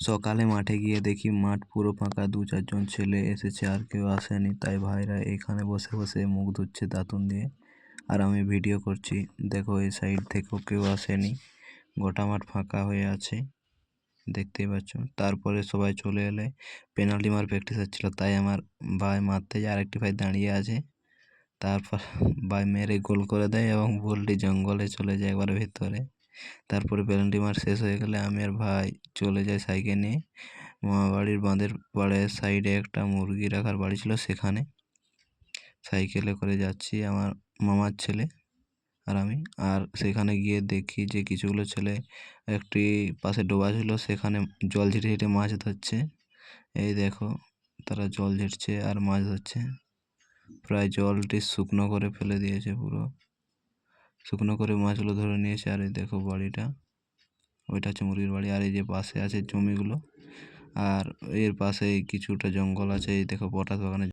সকালে মাঠে গিয়ে দেখি মাঠ পুরো ফাঁকা, দু চারজন ছেলে এসেছে আর কেউ আসেনি। তাই ভাইরা এখানে বসে বসে মুখ ধুচ্ছে দাতুন দিয়ে। আর আমি ভিডিও করছি। দেখো এই সাইড থেকেও কেউ আসেনি। গোটা মাঠ ফাঁকা হয়ে আছে। দেখতেই পাচ্ছ। তারপরে সবাই চলে এলে। পেনাল্টি মার প্র্যাকটিস হচ্ছিল। তাই আমার ভাই মারতে যায়। আরেকটি ভাই দাঁড়িয়ে আছে। তারপর ভাই মেরে গোল করে দেয় এবং বলটি জঙ্গলে চলে যায় একবারে ভেতরে। তারপরে পেনাল্টি মার শেষ হয়ে গেলে আমি আর ভাই চলে যাই সাইকেল নিয়ে। মামাবাড়ির বাঁধের পাড়ে সাইডে একটা মুরগি রাখার বাড়ি ছিল সেখানে। সাইকেলে করে যাচ্ছি আমার মামার ছেলে আর আমি। আর সেখানে গিয়ে দেখি যে কিছুগুলো ছেলে একটি পাশে ডোবা ছিল, সেখানে জল ঝিটে ঝিটে মাছ ধরছে। এই দেখো তারা জল ঝিটছে আর মাছ ধরছে। প্রায় জলটি শুকনো করে ফেলে দিয়েছে পুরো। শুকনো করে মাছগুলো ধরে নিয়েছে, আর এই দেখো বাড়িটা। ওইটা হচ্ছে মুরগির বাড়ি, আর এই যে পাশে আছে জমিগুলো, আর এর পাশে কিছুটা জঙ্গল আছে, এই দেখো পটাশ বাগানের